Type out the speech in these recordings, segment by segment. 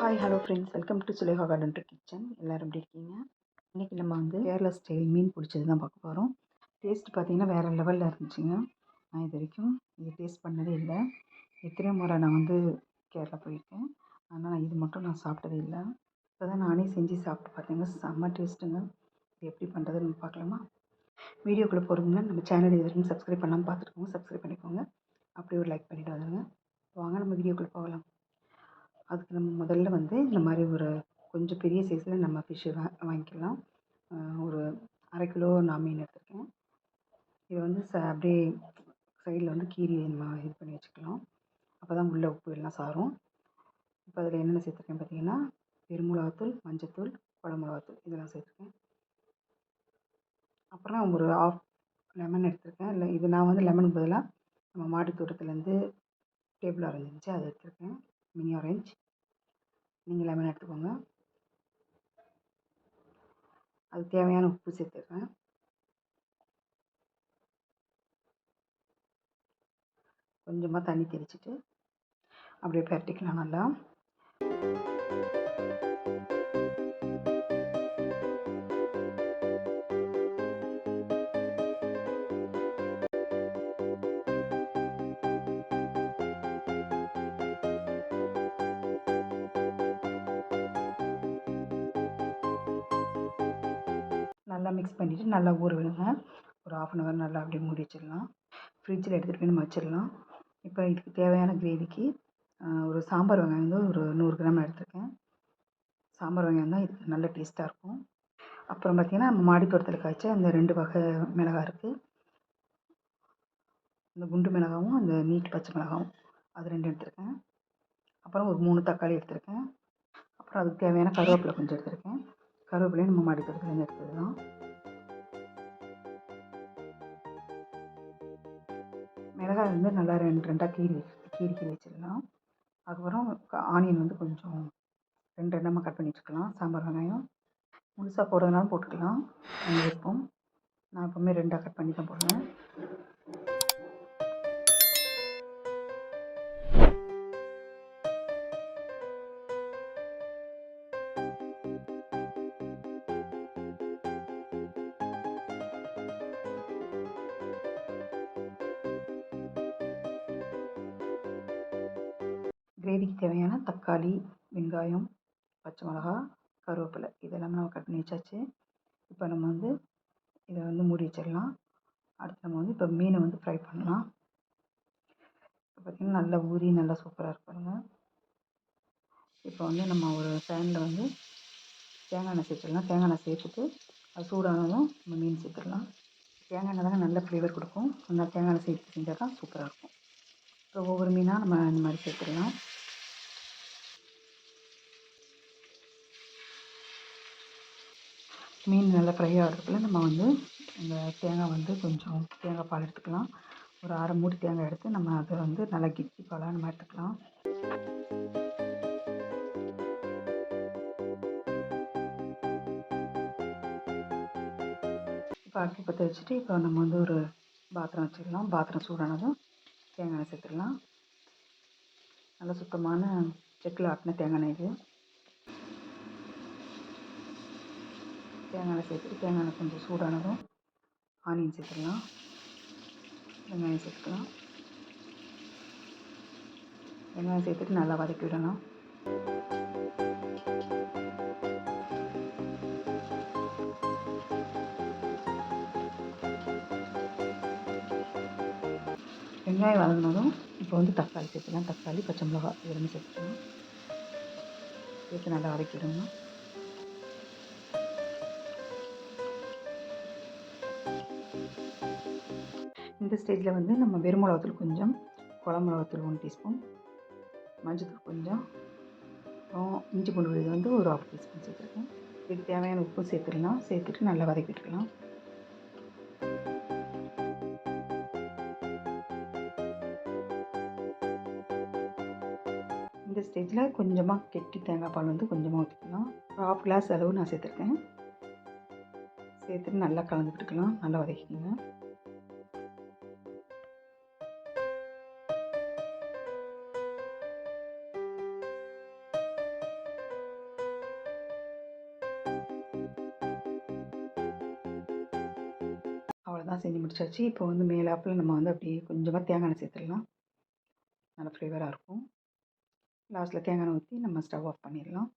Hi hello friends welcome to Sulekha garden kitchen எல்லோரும் எப்படி இருக்கீங்க? இன்றைக்கி நம்ம வந்து கேரளா ஸ்டைல் மீன் பிடிச்சது தான் பார்க்க போகிறோம் டேஸ்ட் பார்த்திங்கன்னா வேறு லெவலில் இருந்துச்சுங்க. நான் இது வரைக்கும் இது டேஸ்ட் பண்ணதே இல்லை. எத்தனையோ முறை நான் வந்து கேரளா போயிருக்கேன். ஆனால் நான் இது மட்டும் நான் சாப்பிட்டதே இல்லை. இப்போ தான் நானே செஞ்சு சாப்பிட்டு பார்த்தேங்க. செம்ம டேஸ்ட்டுங்க இது எப்படி பண்ணுறதுன்னு பார்க்கலாமா? வீடியோக்குள்ளே போகிறதுங்க நம்ம சேனல் இது வரைக்கும் சப்ஸ்கிரைப் பண்ணாமல் பார்த்துருக்கோங்க சப்ஸ்கிரைப் பண்ணிக்கோங்க. அப்படியே ஒரு லைக் பண்ணிவிட்டு வந்துடுங்க வாங்க நம்ம வீடியோக்குள்ளே போகலாம். அதுக்கு நம்ம முதல்ல வந்து இந்த மாதிரி ஒரு கொஞ்சம் பெரிய சைஸில் நம்ம ஃபிஷ்ஷு வா வாங்கிக்கலாம். ஒரு அரை கிலோ நான் மீன் எடுத்திருக்கேன். இதை வந்து ச அப்படியே சைடில் வந்து கீரி நம்ம இது பண்ணி வச்சுக்கலாம். அப்போ தான் உள்ளே உப்பு எல்லாம் சாரும். இப்போ அதில் என்னென்ன சேர்த்துருக்கேன் பார்த்தீங்கன்னா பெருமிளகாத்தூள் மஞ்சத்தூள் குழம்பு மிளகாத்தூள் இதெல்லாம் சேர்த்துருக்கேன். அப்புறம் ஒரு ஆஃப் லெமன் எடுத்திருக்கேன். இல்லை இது நான் வந்து லெமனுக்கு பதிலாக நம்ம மாடி தோட்டத்துலேருந்து டேபிள் ஆரஞ்சு அதை எடுத்திருக்கேன். மினி ஆரஞ்ச் நீங்கள் லெமன் எடுத்துக்கோங்க. அது தேவையான உப்பு சேர்த்துக்கிறேன் கொஞ்சமாக தண்ணி தெளிச்சிட்டு அப்படியே பரட்டிக்கலாம் நல்லா. நல்லா மிக்ஸ் பண்ணிவிட்டு நல்லா ஊற விடுங்க. ஒரு ஆஃப் அன் ஹவர் நல்லா அப்படியே மூடி வச்சிடலாம். ஃப்ரிட்ஜில் எடுத்துகிட்டு போய் நம்ம வச்சிடலாம். இப்போ இதுக்கு தேவையான கிரேவிக்கு ஒரு சாம்பார் வெங்காயம் வந்து ஒரு நூறு கிராம் எடுத்திருக்கேன். சாம்பார் வெங்காயம் தான் இதுக்கு நல்ல டேஸ்ட்டாக இருக்கும். அப்புறம் பார்த்திங்கன்னா நம்ம மாடி காய்ச்ச அந்த ரெண்டு வகை மிளகா இருக்குது இந்த குண்டு மிளகாவும் அந்த நீட் பச்சை மிளகாவும். அது ரெண்டு எடுத்திருக்கேன். அப்புறம் ஒரு மூணு தக்காளி எடுத்திருக்கேன். அப்புறம் அதுக்கு தேவையான கருவேப்பிலை கொஞ்சம் எடுத்திருக்கேன். கருவேப்பிலையும் நம்ம மாடித்தோட்டத்துலேருந்து எடுத்தது தான் மிளகாய் வந்து நல்லா ரெண்டு ரெண்டாக கீறி கீறி கீறி வச்சிடலாம். அதுக்கப்புறம் ஆனியன் வந்து கொஞ்சம் ரெண்டு ரெண்டாமல் கட் பண்ணி வச்சுக்கலாம். சாம்பார் வெங்காயம். முழுசாக போடுறதுனாலும் போட்டுக்கலாம். நாங்கள் இருப்போம் நான் எப்போவுமே ரெண்டாக கட் பண்ணி தான் போடுவேன். கிரேவிக்கு தேவையான தக்காளி வெங்காயம் பச்சை மிளகா கருவேப்பிலை. இதெல்லாம் நம்ம கட் பண்ணி வச்சாச்சு. இப்போ நம்ம வந்து இதை வந்து மூடி வச்சிடலாம். அடுத்து நம்ம வந்து இப்போ மீனை வந்து ஃப்ரை பண்ணலாம். இப்போ பார்த்திங்கன்னா நல்லா ஊறி நல்லா சூப்பராக இருப்பாருங்க இப்போ வந்து நம்ம ஒரு பேனில் வந்து தேங்காய் எண்ணெய் சேர்த்துடலாம். தேங்காய் எண்ணெய் சேர்த்துட்டு அது சூடானதும் நம்ம மீன் சேர்த்துடலாம். தேங்காய் எண்ணெய் தாங்க நல்ல ஃப்ளேவர் கொடுக்கும். அந்த தேங்காய் எண்ணெய் சேர்த்து செஞ்சால் தான் சூப்பராக இருக்கும். இப்போ ஒவ்வொரு மீனாக நம்ம இந்த மாதிரி சேர்த்துடலாம். மீன் நல்லா ஃப்ரை ஆகிறதுக்குள்ள நம்ம வந்து இந்த தேங்காய் வந்து கொஞ்சம் தேங்காய் பால் எடுத்துக்கலாம். ஒரு அரை மூடி தேங்காய் எடுத்து நம்ம அதை வந்து நல்லா கிச்சி பாலாக நம்ம எடுத்துக்கலாம். இப்போ அடுப்பு பற்ற வச்சுட்டு இப்போ நம்ம வந்து ஒரு பாத்திரம் வச்சுக்கலாம். பாத்திரம் சூடானதும் தேங்காய் சேர்த்துக்கலாம் நல்ல சுத்தமான செக்கில் ஆட்டின தேங்காய் இது. தேங்காய் சேர்த்துட்டு தேங்காய் கொஞ்சம் சூடானதும் ஆனியன் சேர்த்துக்கலாம். வெங்காயம் சேர்த்துக்கலாம். வெங்காயம் சேர்த்துட்டு நல்லா வதக்கி விடணும். வெங்காயம் வதங்கினதும் இப்போ வந்து தக்காளி சேர்த்துக்கலாம். தக்காளி பச்சை மிளகா இதெல்லாமே சேர்த்துக்கணும் சேர்த்து நல்லா வதக்கிடணும் இந்த ஸ்டேஜில் வந்து நம்ம வெறும் மிளகாத்தூள் கொஞ்சம் குழம்பு மிளகாத்தூள் ஒன் டீஸ்பூன் மஞ்சத்தூள் கொஞ்சம் அப்புறம் இஞ்சி பூண்டு விழுது வந்து ஒரு ஆஃப் டீஸ்பூன் சேர்த்துருக்கேன். இதுக்கு தேவையான உப்பு சேர்த்துடலாம். சேர்த்துட்டு நல்லா வதக்கி விட்டுக்கலாம் இந்த ஸ்டேஜில் கொஞ்சமாக கெட்டி தேங்காய் பால் வந்து கொஞ்சமாக ஊற்றிக்கலாம் ஒரு ஆஃப் கிளாஸ் அளவு நான் சேர்த்துருக்கேன். சேர்த்துட்டு நல்லா கலந்துக்கிட்டுக்கலாம் நல்லா வதக்கிக்கோங்க. அவ்வளோதான் செஞ்சு முடிச்சாச்சு. இப்போ வந்து மேலாப்பில் நம்ம வந்து அப்படியே கொஞ்சமாக தேங்காய் எண்ணெய் சேர்த்துடலாம். நல்ல ஃப்ளேவராக இருக்கும். லாஸ்ட்டில் தேங்காய் எண்ணெய் ஊற்றி நம்ம ஸ்டவ் ஆஃப் பண்ணிடலாம்.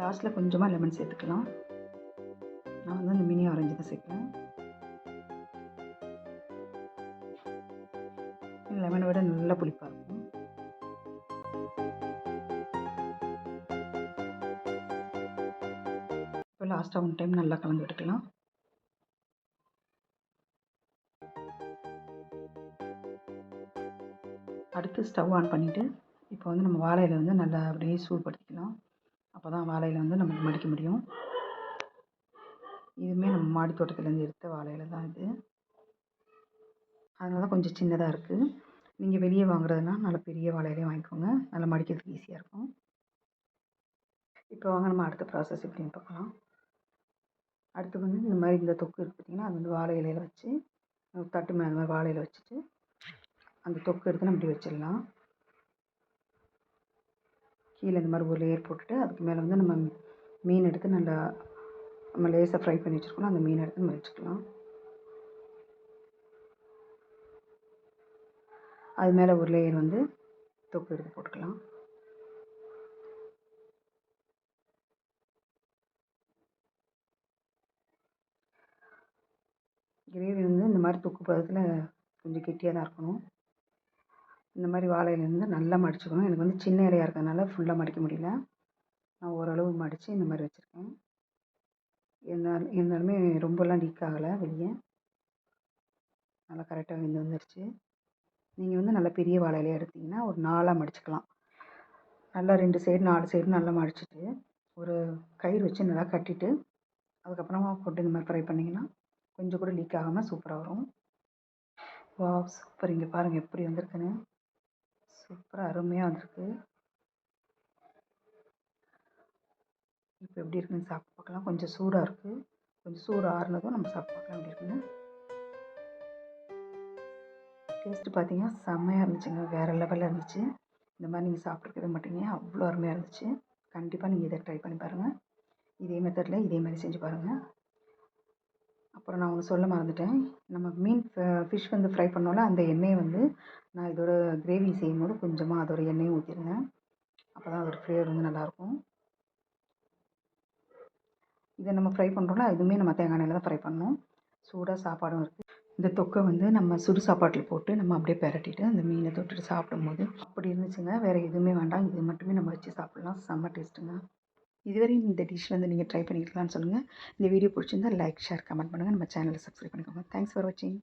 லாஸ்ட்டில் கொஞ்சமாக லெமன் சேர்த்துக்கலாம். நான் வந்து அந்த மினி ஆரஞ்சு தான் சேர்க்குறேன். லெமனை விட நல்லா புளிப்பாக இப்போ லாஸ்ட்டாக ஒன் டைம் நல்லா கலந்து விட்டுக்கலாம் அடுத்து ஸ்டவ் ஆன் பண்ணிவிட்டு இப்போ வந்து நம்ம வாழையில வந்து நல்லா அப்படியே சூடுபடுத்திக்கலாம். அப்போ தான் வாழையில வந்து நமக்கு மடிக்க முடியும். இதுவுமே நம்ம மாடி தோட்டத்துலேருந்து எடுத்த வாழையில் தான் இது. அதனால தான் கொஞ்சம் சின்னதாக இருக்குது நீங்கள் வெளியே வாங்குறதுனா நல்ல பெரிய வாழையிலே வாங்கிக்கோங்க. நல்லா மடிக்கிறதுக்கு ஈஸியாக இருக்கும். இப்போ வாங்க நம்ம அடுத்த ப்ராசஸ் எப்படின்னு பார்க்கலாம். அடுத்து வந்து இந்த மாதிரி இந்த தொக்கு இருக்குது பார்த்திங்கன்னா அது வந்து வாழை இலையில வச்சு தட்டு மேலே அந்த மாதிரி வாழை இலை வச்சுட்டு அந்த தொக்கு எடுத்து நம்ம இப்படி வச்சிடலாம். கீழே இந்த மாதிரி ஒரு லேயர் போட்டுட்டு அதுக்கு மேலே வந்து நம்ம மீன் எடுத்து நல்லா நம்ம லேசாக ஃப்ரை பண்ணி வச்சுருக்கோம் அந்த மீன் எடுத்து நம்ம வச்சுக்கலாம். அது மேலே ஒரு லேயர் வந்து தொக்கு எடுத்து போட்டுக்கலாம். கிரேவி வந்து இந்த மாதிரி தொக்கு பதத்தில் கொஞ்சம் கெட்டியாக தான் இருக்கணும். இந்த மாதிரி வாழை நல்லா மடிச்சுக்கணும். எனக்கு வந்து சின்ன இலையாக இருக்கிறதுனால ஃபுல்லாக மடிக்க முடியல. நான் ஓரளவு மடித்து இந்த மாதிரி வச்சுருக்கேன். இருந்தாலும் இருந்தாலுமே ரொம்பலாம் லீக் ஆகலை வெளியே. நல்லா கரெக்டாக வெந்து வந்துருச்சு. நீங்கள் வந்து நல்லா பெரிய வாழை இலையாக எடுத்திங்கன்னா ஒரு நாலாக மடிச்சுக்கலாம். நல்லா ரெண்டு சைடு நாலு சைடு நல்லா மடிச்சுட்டு ஒரு கயிறு வச்சு நல்லா கட்டிட்டு அதுக்கப்புறமா போட்டு இந்த மாதிரி ஃப்ரை பண்ணிங்கன்னா கொஞ்சம் கூட லீக் ஆகாமல் சூப்பராக வரும். வா சூப்பர் இங்கே பாருங்கள் எப்படி வந்திருக்குன்னு. சூப்பராக அருமையாக வந்திருக்கு. இப்போ எப்படி இருக்குன்னு சாப்பிட்டு பார்க்கலாம். கொஞ்சம் சூடாக இருக்குது கொஞ்சம் சூடு ஆறுனதும் நம்ம சாப்பிட்டு பார்க்கலாம். எப்படி இருக்குன்னு. டேஸ்ட்டு பார்த்தீங்கன்னா செம்மையாக இருந்துச்சுங்க. வேறு லெவலில் இருந்துச்சு. இந்த மாதிரி நீங்கள் சாப்பிட்ருக்கவே மாட்டீங்க. அவ்வளோ அருமையாக இருந்துச்சு. கண்டிப்பாக நீங்கள் இதை ட்ரை பண்ணி பாருங்கள் இதே மெத்தடில் இதே மாதிரி செஞ்சு பாருங்கள் அப்புறம் நான் ஒன்று சொல்ல மறந்துட்டேன். நம்ம மீன் ஃபிஷ் வந்து ஃப்ரை பண்ணோம்ல அந்த எண்ணெயை வந்து நான் இதோட கிரேவி செய்யும் போது கொஞ்சமாக அதோட எண்ணெயை ஊற்றிருந்தேன் அப்போ தான் அதோட ஃப்ளேவர் வந்து நல்லாயிருக்கும். இதை நம்ம ஃப்ரை பண்ணுறோம்ல இதுவுமே நம்ம தேங்காய் எண்ணெயில் தான் ஃப்ரை பண்ணணும் சூடாக சாப்பாடும் இருக்குது இந்த தொக்கை வந்து நம்ம சுடு சாப்பாட்டில் போட்டு நம்ம அப்படியே பெரட்டிட்டு அந்த மீனை தொட்டுட்டு சாப்பிடும்போது அப்படி இருந்துச்சுங்க. வேறு எதுவுமே வேண்டாம். இது மட்டுமே நம்ம வச்சு சாப்பிட்லாம். செம்ம டேஸ்ட்டுங்க இதுவரையும் இந்த டிஷ் வந்து நீங்கள் ட்ரை பண்ணிக்கலாம்னு சொல்லுங்கள் இந்த வீடியோ பிடிச்சிருந்தா லைக் ஷேர் கமெண்ட் பண்ணுங்கள் நம்ம சேனலை சப்ஸ்கிரைப் பண்ணிக்கோங்க. தேங்க்ஸ் ஃபார் வாட்சிங்